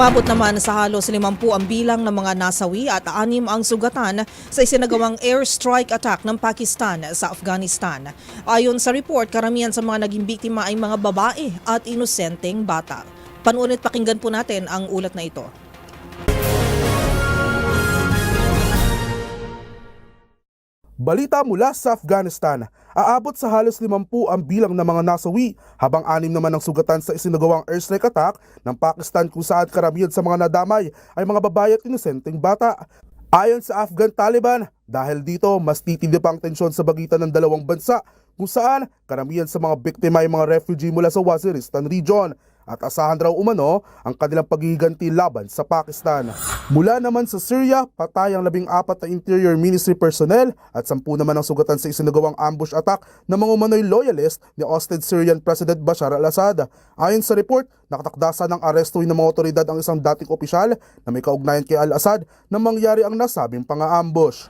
Umabot naman sa halos 50 ang bilang ng mga nasawi at anim ang sugatan sa isinagawang airstrike attack ng Pakistan sa Afghanistan. Ayon sa report, karamihan sa mga naging biktima ay mga babae at inosenteng bata. Panuulit pakinggan po natin ang ulat na ito. Balita mula sa Afghanistan, aabot sa halos 50 ang bilang ng mga nasawi habang anim naman ang sugatan sa isinagawang airstrike attack ng Pakistan kung saan karamihan sa mga nadamay ay mga babae at inosenteng bata. Ayon sa Afghan Taliban, dahil dito mas titindi pa ang tensyon sa bagitan ng dalawang bansa kung saan karamihan sa mga biktima ay mga refugee mula sa Waziristan region at asahan raw umano ang kanilang paghihiganti laban sa Pakistan. Mula naman sa Syria, patay ang labing apat na Interior Ministry personnel at sampu naman ang sugatan sa isinagawang ambush attack ng mga umano'y loyalist ni ousted Syrian President Bashar al-Assad. Ayon sa report, nakatakdasa ng arestuin ng mga otoridad ang isang dating opisyal na may kaugnayan kay al-Assad na mangyari ang nasabing pang-aambush.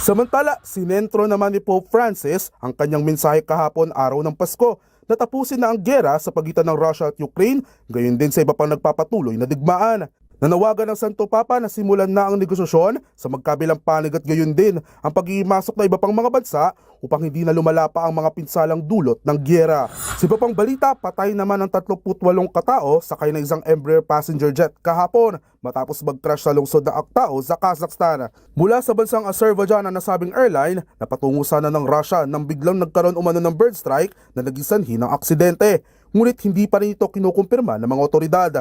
Samantala, sinentro naman ni Pope Francis ang kanyang mensahe kahapon araw ng Pasko na tapusin na ang gera sa pagitan ng Russia at Ukraine, gayon din sa iba pang nagpapatuloy na digmaan. Nanawagan ng Santo Papa na simulan na ang negosasyon sa magkabilang panig at gayon din ang pag-imasok na iba pang mga bansa upang hindi na lumala pa ang mga pinsalang dulot ng gyera. Sa iba pang balita, patay naman ang 38 katao sakay ng isang Embraer passenger jet kahapon matapos mag-crash sa lungsod ng Aktao sa Kazakhstan. Mula sa bansang Azerbaijan ang nasabing airline na patungo sana ng Russia nang biglang nagkaroon umano ng bird strike na naging sanhi ng aksidente. Ngunit hindi pa rin ito kinukumpirma ng mga otoridad.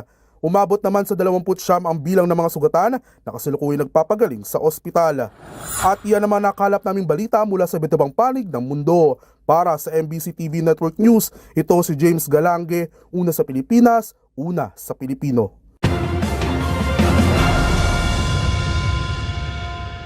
Umabot naman sa 20 ang bilang ng mga sugatan na kasalukuyan nagpapagaling sa ospital. At iyan naman nakalap naming balita mula sa bitibang panig ng mundo. Para sa MBC TV Network News, ito si James Galange, una sa Pilipinas, una sa Pilipino.